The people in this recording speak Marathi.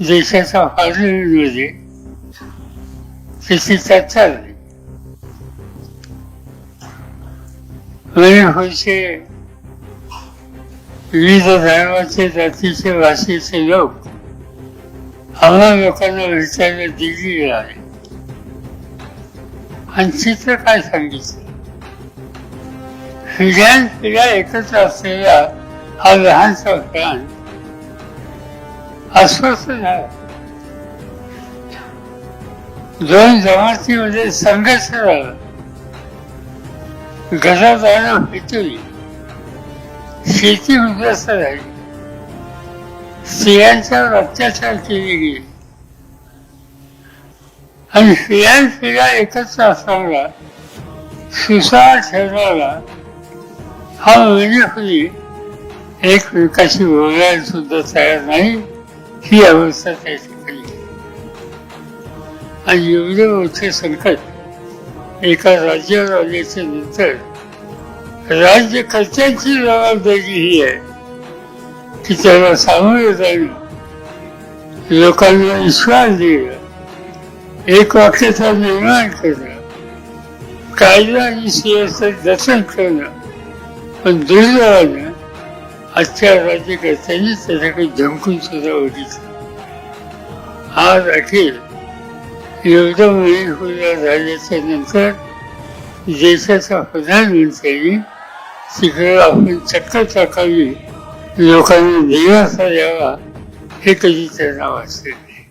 देशाच्या पार्लमेंटमध्ये त्याची चर्चा झाली म्हणजे पुढचे विविध धर्माचे जातीचे भाषेचे लोक आम्हा लोकांना विचारलं दिल्लीला आले आणि चित्र काय सांगितलं? फिर्यान पिढ्या एकत्र असलेला हा लहानसा प्राण अस्वस्थ झाला दोन जमातीमध्ये म्हणजे संघर्ष झाला. घरादारं भेटली शेती उद्ध्वस्त झाली. स्त्रियांच्यावर अत्याचार केले गेले. आणि स्त्रियां फिरा एकत्र असणारा सुसार ठेवणारा हा म्हणजे एकमेकाशी बोलायला सुद्धा तयार नाही. ही अवस्था त्या ठिकाणी आणि एवढे मोठे संकट एका राज्यावर आल्याच्यानंतर राज्यकर्त्यांची जबाबदारी ही आहे की त्याला सामोरे जाणं लोकांना विश्वास देणं एक वाक्याचा निर्माण करणं कायदा आणि सुव्यवस्थेत जतन करणं पण दुर्दैवानं आजच्या राज्यकर्त्यांनी त्याच्याकडे धमकून सुद्धा बघितलं आज अखेर एवढं महिने झाल्याच्यानंतर देशाचा प्रधानमंत्र्यांनी तिकडे आपण चक्कर टाकावी लोकांना दिलासा द्यावा हे कधी त्यांना वाचले